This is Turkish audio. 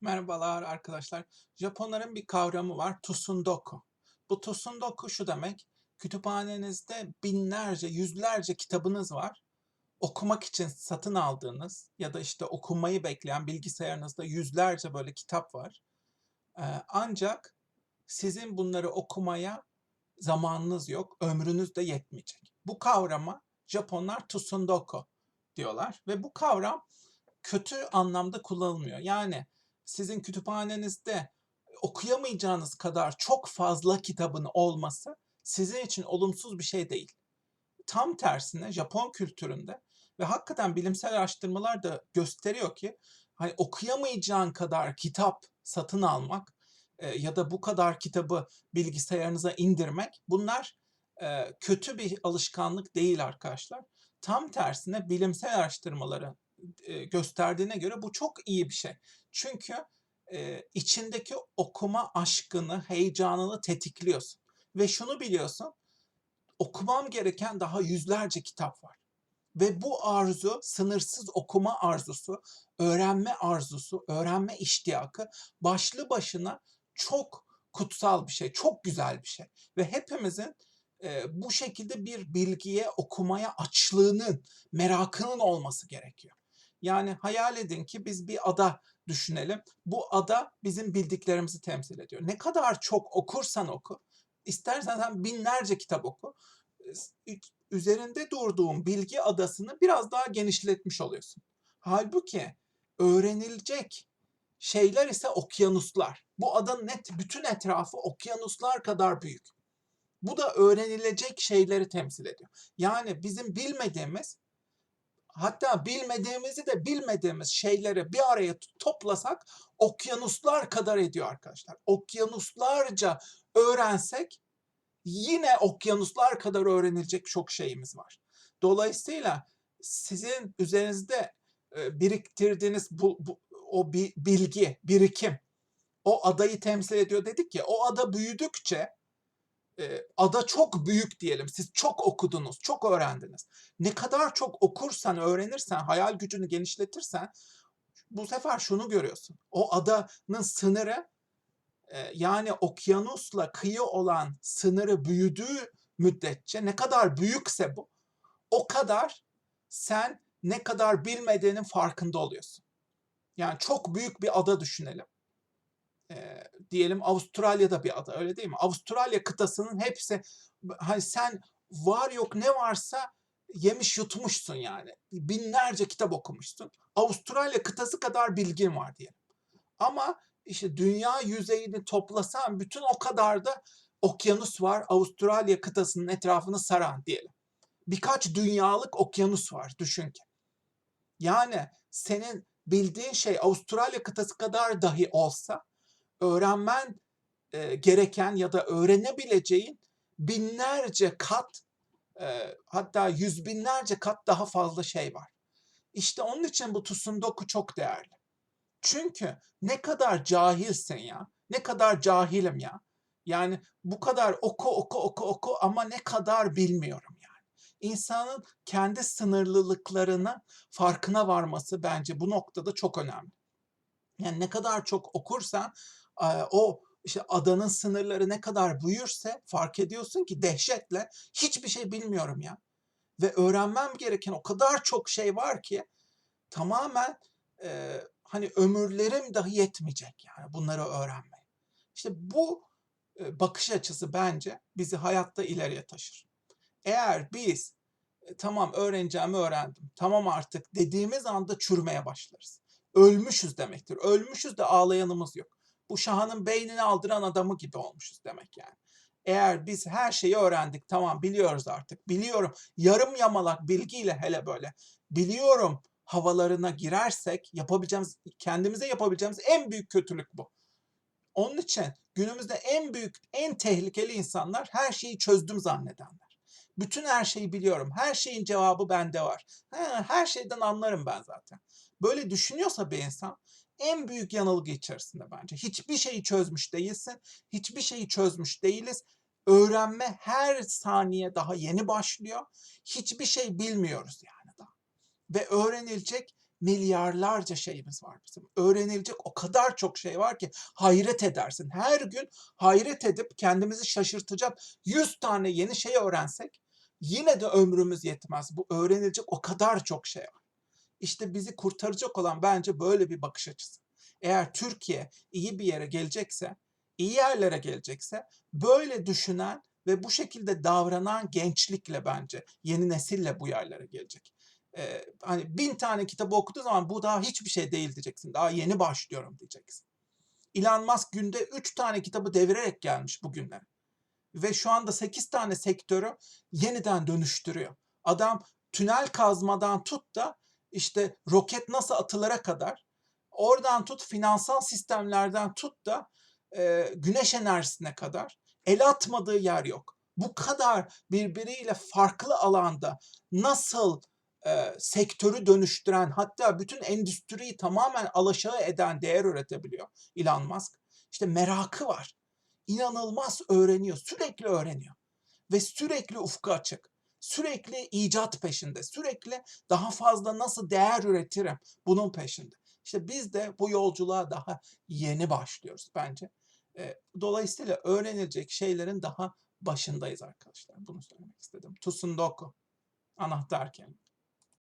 Merhabalar arkadaşlar. Japonların bir kavramı var, Tsundoku. Bu Tsundoku şu demek, kütüphanenizde binlerce, yüzlerce kitabınız var. Okumak için satın aldığınız ya da işte okumayı bekleyen bilgisayarınızda yüzlerce böyle kitap var. Ee, ancak sizin bunları okumaya zamanınız yok, ömrünüz de yetmeyecek. Bu kavrama Japonlar Tsundoku diyorlar ve bu kavram kötü anlamda kullanılmıyor. Yani sizin kütüphanenizde okuyamayacağınız kadar çok fazla kitabın olması sizin için olumsuz bir şey değil. Tam tersine Japon kültüründe ve hakikaten bilimsel araştırmalar da gösteriyor ki hani okuyamayacağın kadar kitap satın almak e, ya da bu kadar kitabı bilgisayarınıza indirmek bunlar e, kötü bir alışkanlık değil arkadaşlar. Tam tersine bilimsel araştırmaları gösterdiğine göre bu çok iyi bir şey. Çünkü içindeki okuma aşkını, heyecanını tetikliyorsun. Ve şunu biliyorsun, okumam gereken daha yüzlerce kitap var. Ve bu arzu, sınırsız okuma arzusu, öğrenme arzusu, öğrenme iştiyakı başlı başına çok kutsal bir şey, çok güzel bir şey. Ve hepimizin e, bu şekilde bir bilgiye, okumaya açlığının, merakının olması gerekiyor. Yani hayal edin ki biz bir ada düşünelim. Bu ada bizim bildiklerimizi temsil ediyor. Ne kadar çok okursan oku, istersen sen binlerce kitap oku, üzerinde durduğun bilgi adasını biraz daha genişletmiş oluyorsun. Halbuki öğrenilecek şeyler ise okyanuslar. Bu adanın net bütün etrafı okyanuslar kadar büyük. Bu da öğrenilecek şeyleri temsil ediyor. Yani bizim bilmediğimiz hatta bilmediğimizi de bilmediğimiz şeyleri bir araya toplasak okyanuslar kadar ediyor arkadaşlar. Okyanuslarca öğrensek yine okyanuslar kadar öğrenilecek çok şeyimiz var. Dolayısıyla sizin üzerinizde biriktirdiğiniz bu, bu o bilgi, birikim o adayı temsil ediyor dedik ya. O ada büyüdükçe e, ada çok büyük diyelim. Siz çok okudunuz, çok öğrendiniz. Ne kadar çok okursan, öğrenirsen, hayal gücünü genişletirsen bu sefer şunu görüyorsun. O adanın sınırı e, yani okyanusla kıyı olan sınırı büyüdüğü müddetçe ne kadar büyükse bu o kadar sen ne kadar bilmediğinin farkında oluyorsun. Yani çok büyük bir ada düşünelim e, diyelim Avustralya'da bir ada öyle değil mi? Avustralya kıtasının hepsi hani sen var yok ne varsa yemiş yutmuşsun yani. Binlerce kitap okumuşsun. Avustralya kıtası kadar bilgin var diyelim. Ama işte dünya yüzeyini toplasan bütün o kadar da okyanus var Avustralya kıtasının etrafını saran diyelim. Birkaç dünyalık okyanus var düşün ki. Yani senin bildiğin şey Avustralya kıtası kadar dahi olsa öğrenmen e, gereken ya da öğrenebileceğin binlerce kat e, hatta yüz binlerce kat daha fazla şey var. İşte onun için bu Tsundoku çok değerli. Çünkü ne kadar cahilsin ya, ne kadar cahilim ya. Yani bu kadar oku oku oku oku ama ne kadar bilmiyorum yani. İnsanın kendi sınırlılıklarına farkına varması bence bu noktada çok önemli. Yani ne kadar çok okursan o işte adanın sınırları ne kadar büyürse fark ediyorsun ki dehşetle hiçbir şey bilmiyorum ya. Ve öğrenmem gereken o kadar çok şey var ki tamamen e, hani ömürlerim dahi yetmeyecek yani bunları öğrenmeye. İşte bu e, bakış açısı bence bizi hayatta ileriye taşır. Eğer biz e, tamam öğreneceğimi öğrendim, tamam artık dediğimiz anda çürümeye başlarız. Ölmüşüz demektir. Ölmüşüz de ağlayanımız yok bu Şahan'ın beynini aldıran adamı gibi olmuşuz demek yani. Eğer biz her şeyi öğrendik tamam biliyoruz artık biliyorum yarım yamalak bilgiyle hele böyle biliyorum havalarına girersek yapabileceğimiz kendimize yapabileceğimiz en büyük kötülük bu. Onun için günümüzde en büyük en tehlikeli insanlar her şeyi çözdüm zannedenler. Bütün her şeyi biliyorum. Her şeyin cevabı bende var. her şeyden anlarım ben zaten. Böyle düşünüyorsa bir insan en büyük yanılgı içerisinde bence. Hiçbir şeyi çözmüş değilsin. Hiçbir şeyi çözmüş değiliz. Öğrenme her saniye daha yeni başlıyor. Hiçbir şey bilmiyoruz yani daha. Ve öğrenilecek milyarlarca şeyimiz var bizim. Öğrenilecek o kadar çok şey var ki hayret edersin. Her gün hayret edip kendimizi şaşırtacak 100 tane yeni şey öğrensek yine de ömrümüz yetmez. Bu öğrenilecek o kadar çok şey var. İşte bizi kurtaracak olan bence böyle bir bakış açısı. Eğer Türkiye iyi bir yere gelecekse, iyi yerlere gelecekse böyle düşünen ve bu şekilde davranan gençlikle bence yeni nesille bu yerlere gelecek. Ee, hani bin tane kitabı okuduğu zaman bu daha hiçbir şey değil diyeceksin. Daha yeni başlıyorum diyeceksin. Elon Musk günde 3 tane kitabı devirerek gelmiş bugünlere. Ve şu anda 8 tane sektörü yeniden dönüştürüyor. Adam tünel kazmadan tut da işte roket nasıl atılara kadar oradan tut finansal sistemlerden tut da e, güneş enerjisine kadar el atmadığı yer yok. Bu kadar birbiriyle farklı alanda nasıl e, sektörü dönüştüren hatta bütün endüstriyi tamamen alaşağı eden değer üretebiliyor Elon Musk. İşte merakı var. İnanılmaz öğreniyor, sürekli öğreniyor. Ve sürekli ufku açık. Sürekli icat peşinde. Sürekli daha fazla nasıl değer üretirim bunun peşinde. İşte biz de bu yolculuğa daha yeni başlıyoruz bence. Dolayısıyla öğrenilecek şeylerin daha başındayız arkadaşlar. Bunu söylemek istedim. Tsundoku. Anahtar kelime.